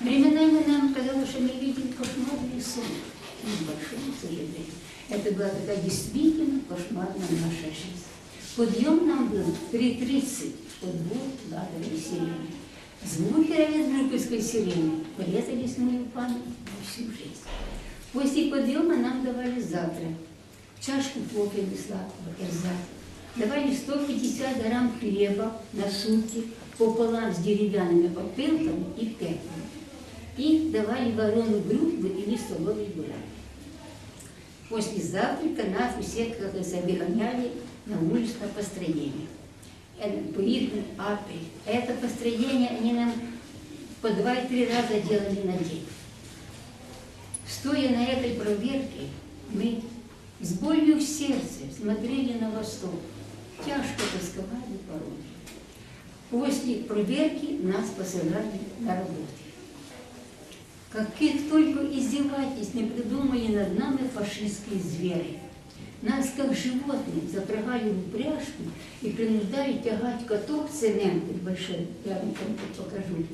Временами нам казалось, что мы видим кошмарный сон. К сожалению. Это была такая действительно кошмарная наша жизнь. Подъем нам был в 3.30 под двух ладовой сирены. Звуки радиозвуковской сирены порезались мою память на всю жизнь. После подъема нам давали завтрак. Чашку кофе сладкого эрзаца. Давали 150 грамм хлеба на сутки пополам с деревянными опилками и пеплом. И давали вареную брюкву или столовый бурак. После завтрака нас у всех забегоняли на на построение. По их апель. Это построение они нам по два-три раза делали на день. Стоя на этой проверке, мы с болью в сердце смотрели на восток, тяжко тосковали порой. После проверки нас посылали на работу. Каких только издевательств не придумали над нами фашистские звери. Нас, как животных, запрягали в упряжку и принуждали тягать каток цемента большой, я вам покажу,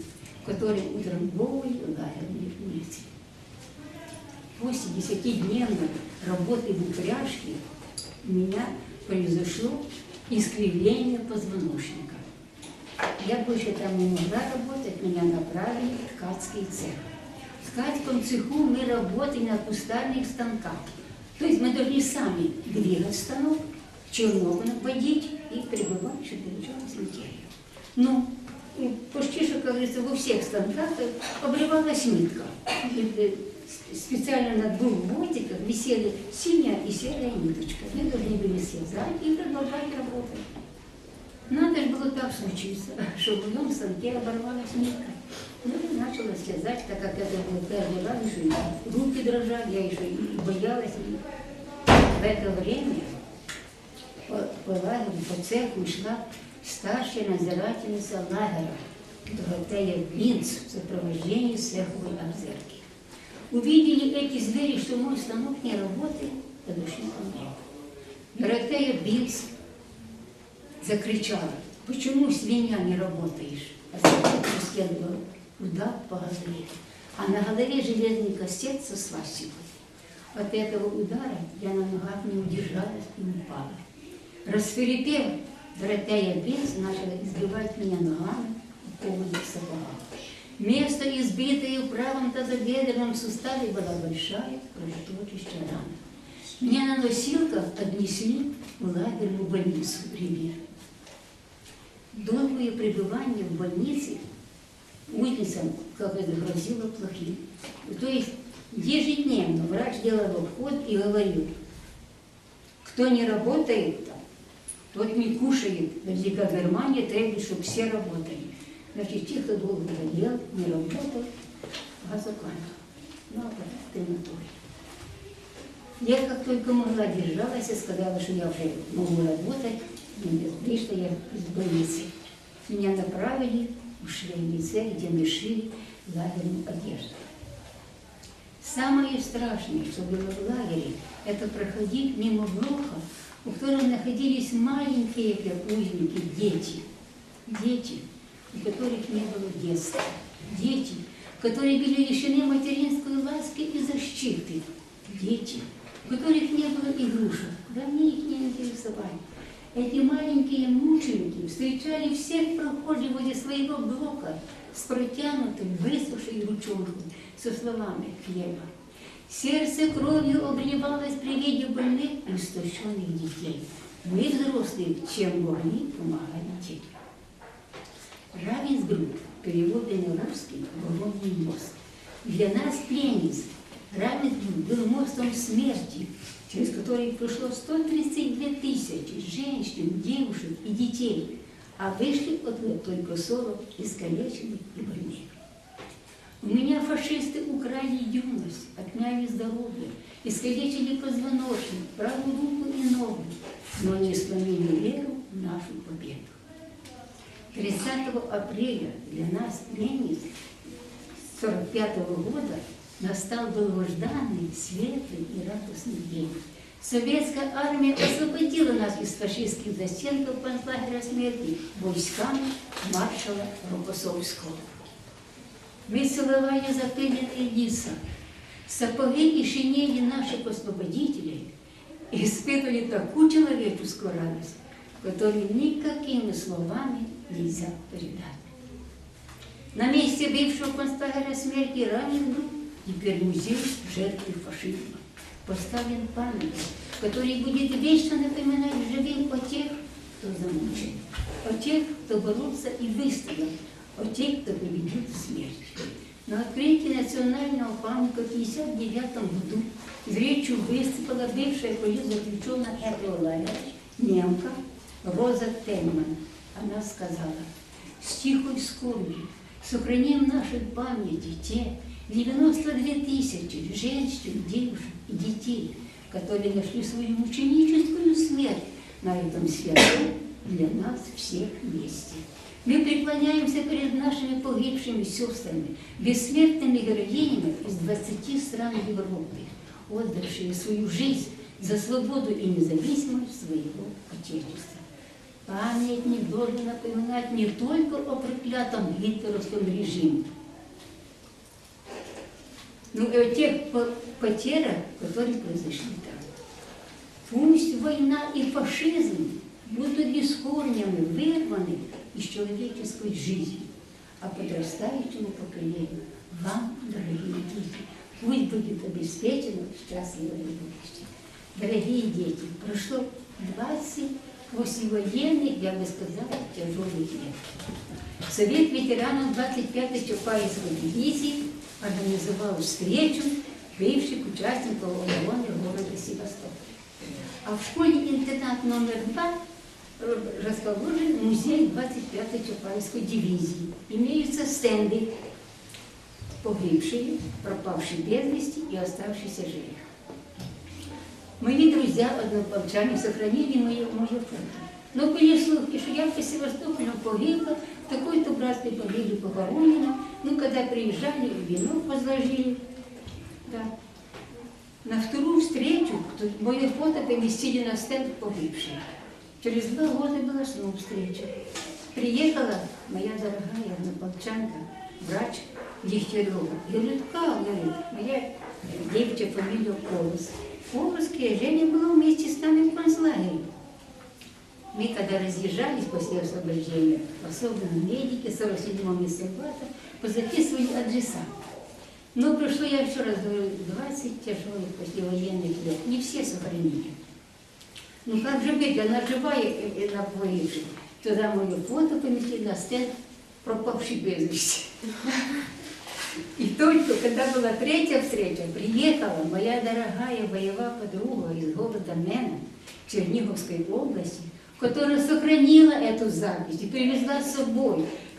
который утрамбовывали лагерные улицы. После десятидневной работы в упряжке у меня произошло искривление позвоночника. Я больше там не могла работать, меня направили в ткацкий цех. В ткацком цеху мы работали на кустарных станках. То есть мы должны сами двигать станок, черногу наводить и прибывать, чтобы держалась материя. Ну, почти что, как говорится, во всех станках обрывалась нитка. Специально на двух бортиках висели синяя и серая ниточка. Мы должны были связать и продолжать работать. Надо же было так случиться, что в моем станке оборвалась нитка. Ну и начала связать, так как это было каждый раз, еще и руки дрожали, я еще и боялась. И в это время по, по лагерю, по цеху шла старшая надзирательница лагеря Доротея Винц в сопровождении цеховой обзерки. Увидели эти звери, что мой станок не работает, подошли ко мне. Доротея Бинц закричала, Почему свинья не работаешь? А собака следовала удар по. А на голове железный кастет со свастикой. От этого удара я на ногах не удержалась и упала. Расферепев, Доротея Бинц начала избивать меня ногами по поводу сапога. Место, избитое в правом тазобедренном суставе, была большая кровоточащая рана. Меня на носилках отнесли в лагерную больницу Ривер. Долгое пребывание в больнице узницам, как это грозило плохим. То есть ежедневно врач делал обход и говорил, кто не работает там, тот не кушает. Великая Германия требует, чтобы все работали. Значит, те, кто долго болел, не работал, газокамера. Ну, а так крематорий. Я как только могла держалась и сказала, что я уже могу работать, вышла я из больницы. Меня направили в швейный цех, где мы шили лагерную одежду. Самое страшное, что было в лагере, это проходить мимо блока, у которого находились маленькие узники, дети. Дети, у которых не было детства. Дети, которые были лишены материнской ласки и защиты. Дети, у которых не было игрушек, да мне их не интересовали. Эти маленькие мученики встречали всех прохожих возле своего блока с протянутым, высохшей ручонкой, со словами хлеба. Сердце кровью обливалось при виде больных и истощенных детей. Мы, взрослые, чем могли, помогали детям. Равенсбрук, переводе на русский, голодный мост. Для нас пленниц Равенсбрук был мостом смерти, через который прошло 132 тысячи женщин, девушек и детей, а вышли оттуда только 40 искалеченных и больных. У меня фашисты украли юность, отняли здоровье, искалечили позвоночник, правую руку и ногу, но не сломили веру в нашу победу. 30 апреля для нас, пленниц, 45 года, настал долгожданный, светлый и радостный день. Советская армия освободила нас из фашистских застенков концлагеря смерти войсками маршала Рокоссовского. Мы, целовали запыленные леса, сапоги и шинели наших освободителей, испытывали такую человеческую радость, которую никакими словами нельзя передать. На месте бывшего концлагеря смерти раненых теперь музей жертвы фашизма. Поставлен памятник, который будет вечно напоминать живым о тех, кто замучен, о тех, кто боролся и выстоял, о тех, кто победил смерть. На открытии национального памятника в 1959 году с речью выступила бывшая политзаключенная этого лагеря, немка Роза Тельман. Она сказала, с тихой скорбью сохраним нашей памяти те 92 тысячи женщин, девушек и детей, которые нашли свою мученическую смерть на этом святом для нас всех вместе. Мы преклоняемся перед нашими погибшими сестрами, бессмертными героинями из 20 стран Европы, отдавшие свою жизнь за свободу и независимость своего Отечества. Памятник должен напоминать не только о проклятом гитлеровском режиме, но и о тех потерях, которые произошли там. Пусть война и фашизм будут без корнями вырваны из человеческой жизни, а подрастающему поколению вам, дорогие дети, пусть будет обеспечено счастливое будущее. Дорогие дети, прошло 20 послевоенных, я бы сказала, тяжелых лет. Совет ветеранов 25-й Чапаевской дивизии организовал встречу бывших участников обороны города Севастополя. А в школе-интернат номер 2 расположен музей 25-й Чапаевской дивизии. Имеются стенды погибшие, пропавшие без вести и оставшиеся живых. Мои друзья, однополчане, сохранили мое, мое фото. Но были слухи, что я по Севастополю погибла, в такой-то братской могиле похоронена. Ну, когда приезжали, вино возложили. Да. На вторую встречу мое фото поместили на стенд погибшей. Через два года была снова встреча. Приехала моя дорогая однополчанка, врач Дегтярева. Я говорю, как, говорит, моя девичья фамилия Колос. Обыске Женя была вместе с нами в концлагере. Мы когда разъезжались после освобождения, особенно медики 47-го медсанбата, позаписывали адреса. Но прошло, я еще раз говорю, 20 тяжелых послевоенных лет. Не все сохранили. Ну как же быть, она живая и на погибшей. Туда мое фото поместили на стенд пропавший без вести. И только когда была третья встреча, приехала моя дорогая боевая подруга из города Мена, Черниговской области, которая сохранила эту запись и привезла с собой.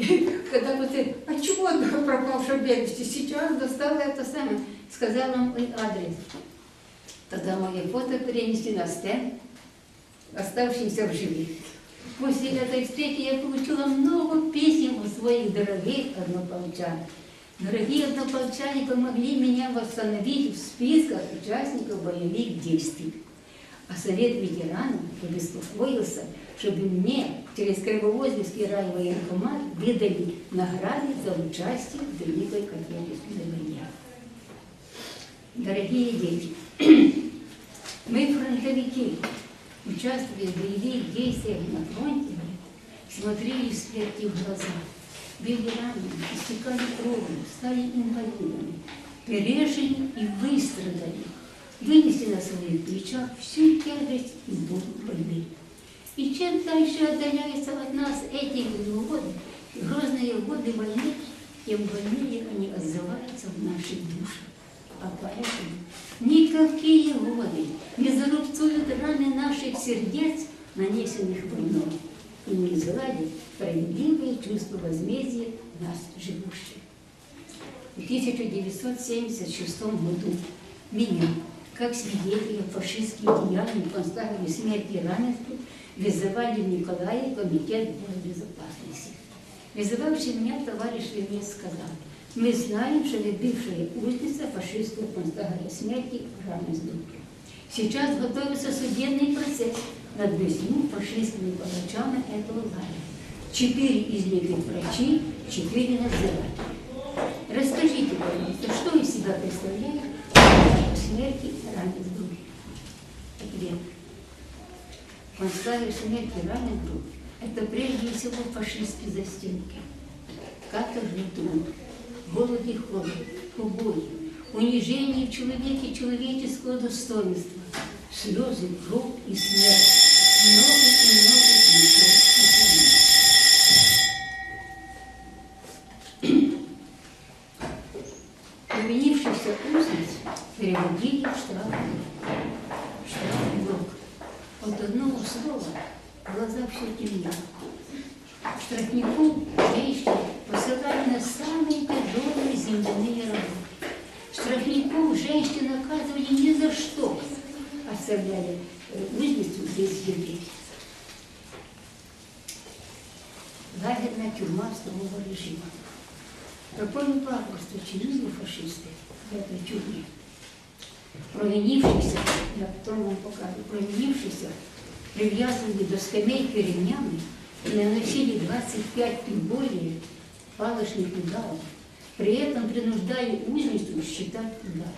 Когда мы ты, а чего она пропавшая бедности? Сейчас достала это самое, сказала мой адрес. Тогда мои фото перенесли на стенд, оставшиеся в живых. После этой встречи я получила много писем у своих дорогих однополчан. Дорогие однополчане помогли меня восстановить в списках участников боевых действий. А Совет ветеранов побеспокоился, чтобы мне через Кривовоздевский райвоенкомат выдали награды за участие в Великой Отечественной войне. Дорогие дети, мы фронтовики, участвуя в боевых действиях на фронте, смотрели смерти в глаза – были ранены, истекали кровью, стали инвалидами, пережили и выстрадали, вынесли на своих плечах всю тяжесть и боль войны. И чем дальше отдаляются от нас эти годы, грозные годы войны, тем больнее они отзываются в наших душах. А поэтому никакие годы не зарубцуют раны наших сердец, нанесенных войной и не изгладит справедливые чувства возмездия нас живущих. В 1976 году меня, как свидетеля фашистских деяний концлагере смерти и равенства, вызывали в Николаев комитет безопасности. Вызывавший меня товарищ Лемес сказал, мы знаем, что вы бывшая узница фашистского концлагеря смерти и. Сейчас готовится судебный процесс над восьми фашистскими палачами этого лагеря. Четыре из них врачи, четыре надзиратели. сюда представляю по смерти раненых групп. Ответ. Концлагерь смерти раненых групп – это прежде всего фашистские застенки. Каторжный труд, голод и холод, побои, унижение в человеке человеческого достоинства, слезы, кровь и смерть, много и много земляные работы. Штрафников женщин наказывали ни за что. Оставляли узницу без еды. Лагерная тюрьма строгого режима. Какое варварство чинили фашисты в этой тюрьме. Провинившихся, я потом вам покажу, провинившихся привязывали до скамейки ремнями наносили 25 и более палочных ударов, при этом принуждая узницу считать удары.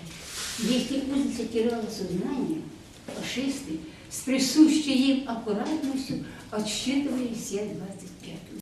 Если узница теряла сознание, фашисты с присущей им аккуратностью отсчитывали все 25 ударов.